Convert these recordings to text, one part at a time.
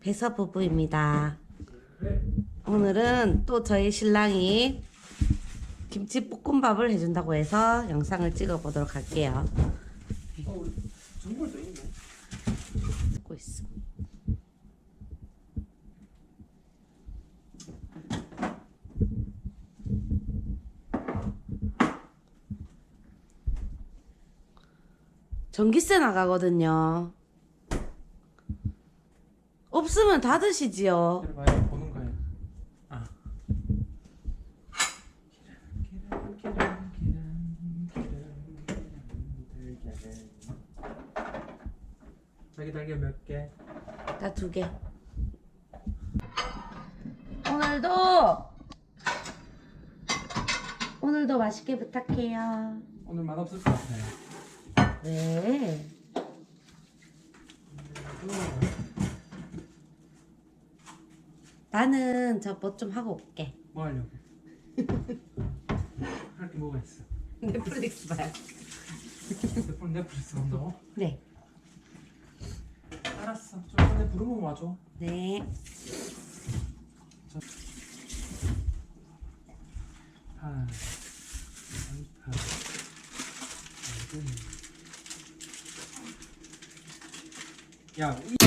배서 부부입니다. 오늘은 또 저희 신랑이 김치 볶음밥을 해준다고 해서 영상을 찍어보도록 할게요. 전기세 나가거든요. 없으면 다 드시지요. 보는 거예요. 아. 달걀. 자기 달걀 몇 개? 다 두 개. 오늘도 오늘도 맛있게 부탁해요. 오늘 맛 없을 것 같아요. 네. 나는 저 뭐 좀 하고 올게. 뭐 하려고? 할게 뭐가 있어? 넷플릭스 봐요. 넷플- 넷플릭스 본다고? 네. 알았어. 좀 전에 부르면 와줘. 네. 파, 양파, 당근. 야, 이-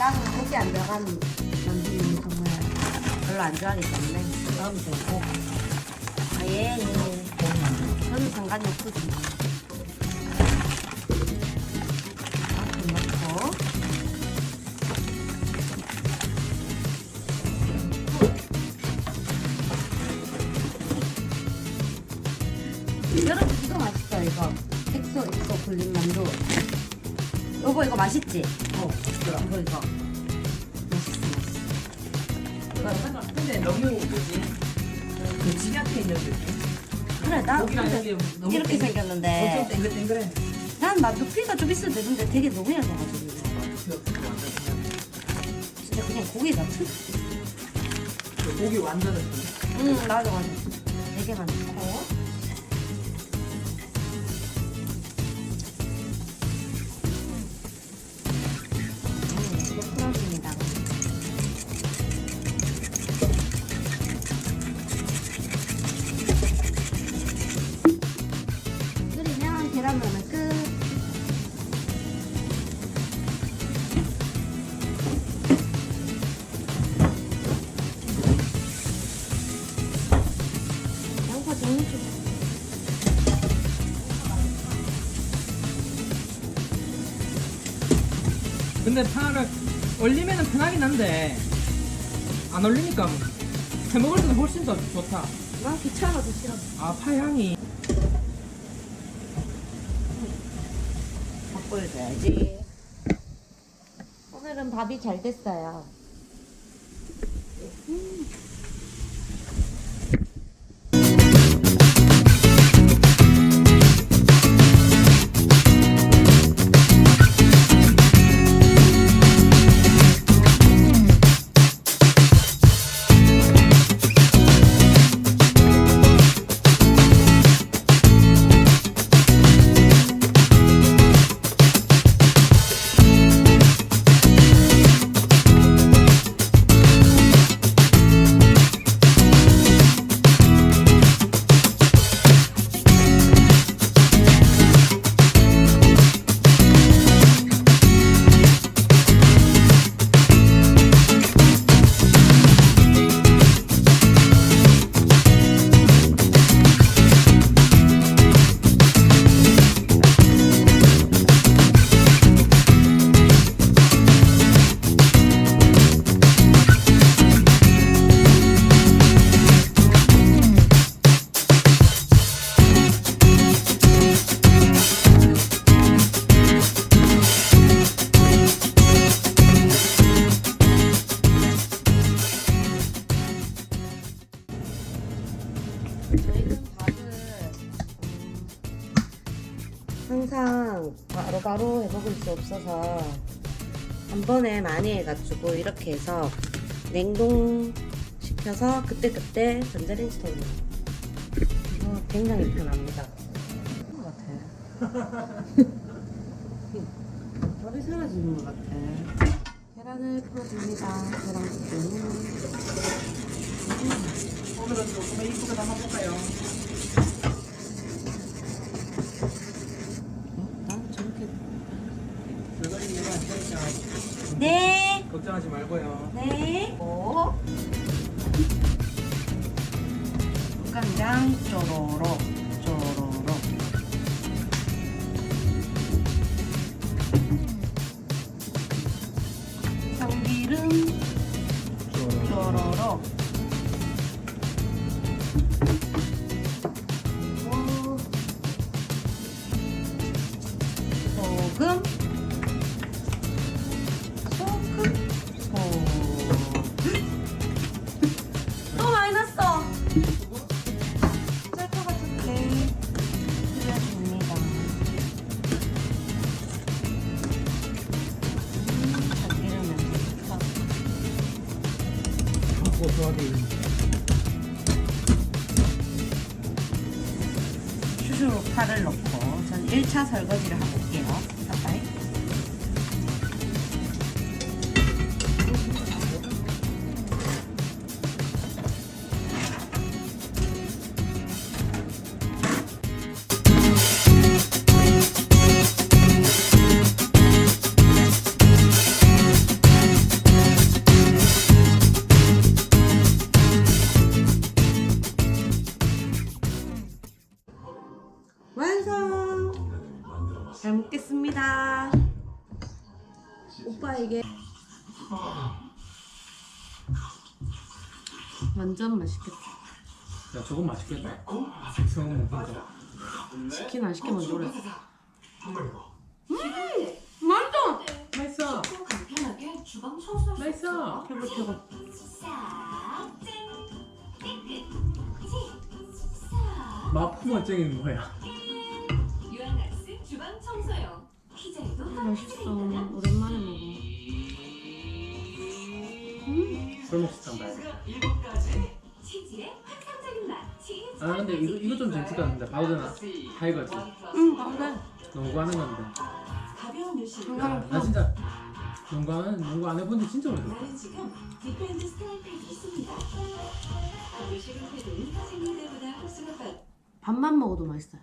신랑은 고기 안 들어간 만두는 정말 별로 안 좋아하기 때문에 넣으면 되고 아예 예. 저는 상관이 없거든요 근데 너무 뭐지? 그 집약해 있는 느낌. 그래 나 고기랑 근데 이게 너무 이렇게 땡- 생겼는데. 엄청 땡글땡글해. 난 만두 피가 좀 있어도 되는데 되게 노무여져가지고. 진짜 그냥 고기 같은 그 고기 완전은 응 맞아 맞아. 되게 많고 음, 근데 파를 얼리면은 편하긴 한데 안 얼리니까 해 먹을 때는 훨씬 더 좋다. 난 귀찮아서 싫어 아, 파 향이. 밥 보여줘야지 오늘은 밥이 잘 됐어요 항 없어서 한 번에 많이 해가지고 이렇게 해서 냉동 시켜서 그때그때 전자레인지 돌려 이거 굉장히 편합니다. 것 같아. 밥이 사라지는 것 같아. 계란을 풀어줍니다. 계란 푸는 오늘은 조금 이쁘게 담아볼까요? 난 저렇게 별거리 이해가 안 되니까 네 걱정하지 말고요. 네. 오. 간장 쪼로로 쪼로로. 참기름 쪼로로. 슈슈로 파를 넣고 전 1차 설거지를 올게요 오빠 이게 완전 맛있겠다 야 저건 맛있겠다. 성은 먹으니까. 치킨 안 시켜 먼저 그랬어 음 맛있어 맛있어. 간편하게 주방 청소할 수 맛있어. 최고 싹 싹. 마포먼증인 뭐야? 맛있어 오랜만에 먹어 술 먹시단 말이야. 치즈의 환상적인 맛 치즈 아 근데 이거 이거 좀 같은데 봐도 되나? 다 이거지. 응 안돼 농구하는 건데. 야, 나 진짜 농구하는 농구 안 해본 지 진짜 오래됐어. 나는 지금 디펜드 스타일 패드 있습니다 밥만 먹어도 맛있어요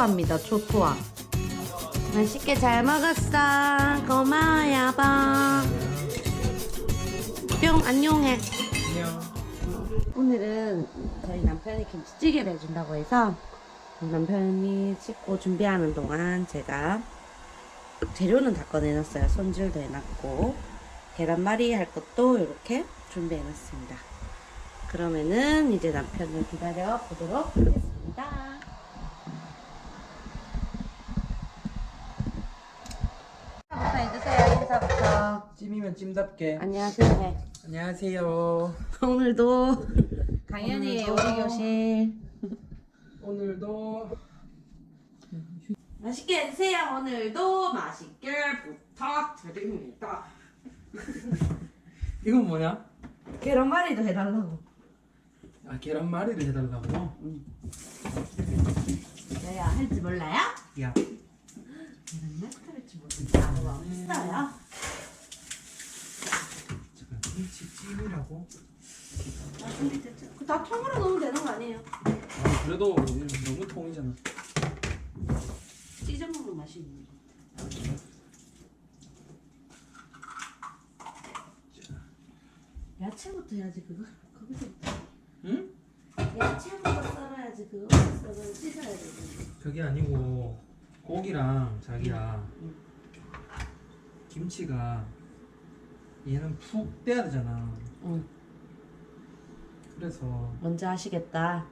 초토화입니다 초토화 맛있게 잘 먹었어 고마워 여보 뿅 안녕해 안녕. 오늘은 저희 남편이 김치찌개를 해준다고 해서 남편이 씻고 준비하는 동안 제가 재료는 다 꺼내놨어요. 손질도 해놨고 계란말이 할 것도 이렇게 준비해놨습니다. 그러면은 이제 남편을 기다려 보도록 하겠습니다. 인사부터 해주세요. 인사부터. 찜이면 찜답게. 안녕하세요. 해. 안녕하세요. 오늘도 강연이의 오늘도. 요리 교실. 오늘도 맛있게 드세요. 오늘도 맛있게 부탁드립니다. 이건 뭐냐? 계란말이도 해달라고. 아 계란말이를 해달라고. 여야 할지 몰라요? 새끼야. 맨날 스트레치 못했다. 스타야? 잠깐 김치 찜이라고? 아, 근데 됐죠. 그다 통으로 넣으면 되는 거 아니에요? 아 그래도 너무 통이잖아. 찢어 먹는 맛이 있는 거. 야채부터 해야지 그거. 거기서부터. 응? 야채부터 썰어야지 그거. 썰어 찢어야 돼. 그게 아니고 고기랑 자기야 응. 김치가 얘는 푹 떼야 되잖아. 응. 그래서 먼저 하시겠다.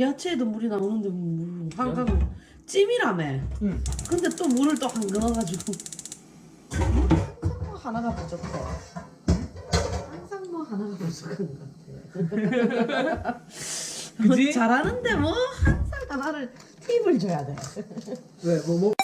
야채에도 물이 나오는데 물 한강 찜이라며. 응. 근데 또 물을 또한 넣어가지고. 항상 뭐 하나가 부족해. 항상 뭐 하나가 부족한 것 같아. 그지? 잘하는데 뭐 항상 하나를 팁을 줘야 돼. 왜 뭐 뭐?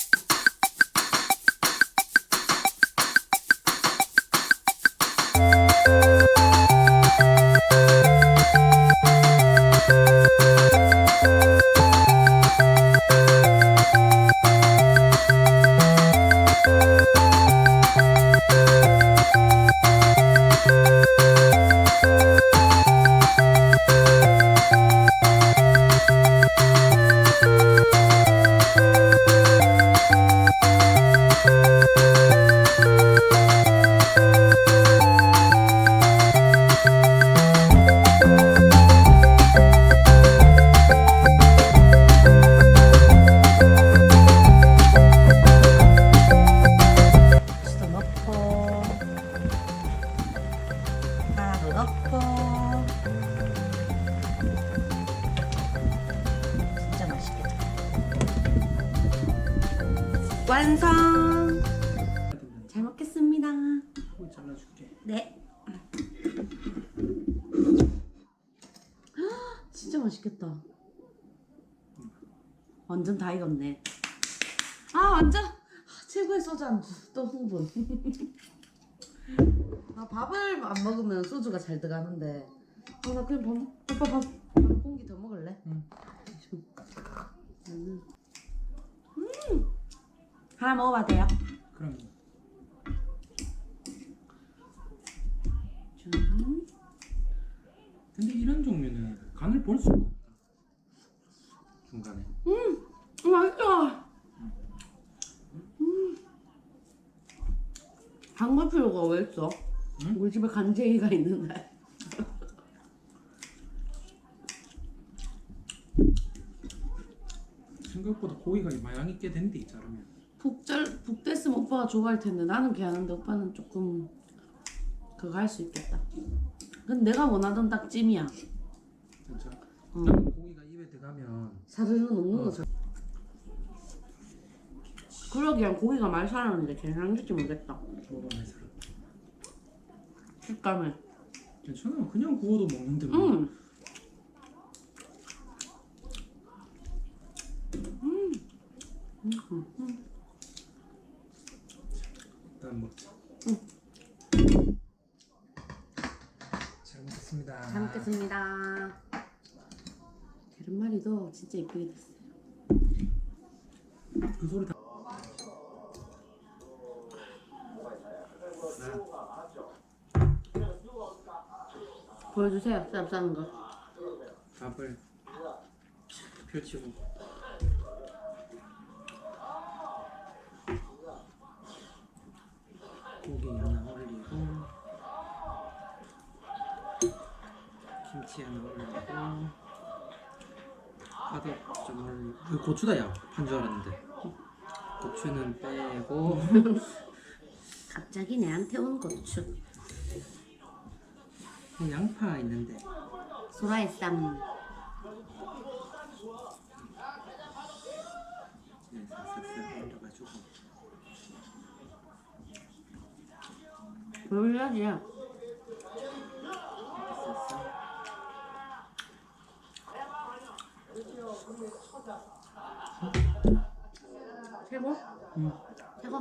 완전 다 익었네 아 완전 아, 최고의 소주 안주 또 흥분 나 밥을 안 먹으면 소주가 잘 들어가는데 아, 나 그냥 밥, 오빠 밥, 밥 공기 더 먹을래? 응. 음. 음. 하나 먹어봐도 돼요? 그럼 좀. 근데 이런 종류는 간을 볼 수가 없다. 중간에. 음, 맛있다. 음. 장볼 필요가 왜 있어? 응? 우리 집에 간쟁이가 있는데. 생각보다 고기가 마양이 꽤 된데 이 자르면. 북절 북됐으면 오빠가 좋아할 텐데 나는 괜찮은데 오빠는 조금 그거 할 수 있겠다. 근데 내가 원하던 딱 찜이야. 진짜. 응. 들어가면 사르르 녹는 거. 어. 그러기엔 고기가 많이 살았는데 괜찮을지 모르겠다. 뭐가 많이 살아. 식감을. 괜찮아. 그냥 구워도 먹는데 뭐. 음. 음. 음. 음. 일단 먹자. 응. 잘 먹겠습니다. 잘 먹겠습니다. 계란말이도 진짜 이쁘게 됐어요. 그 소리 다. 보여주세요. 쌈 싸는 거. 밥을 펼치고 고기 하나 올리고 김치 하나 올리고 파도 좀 올리고 이거 고추다 야한 줄 알았는데. 고추는 빼고. 갑자기 내한테 온 고추. 양파 있는데. 소라의 쌈. 네, 싹싹싹 올려가지고. 보여줘 최고? 응. 최고?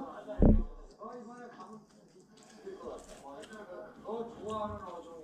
어,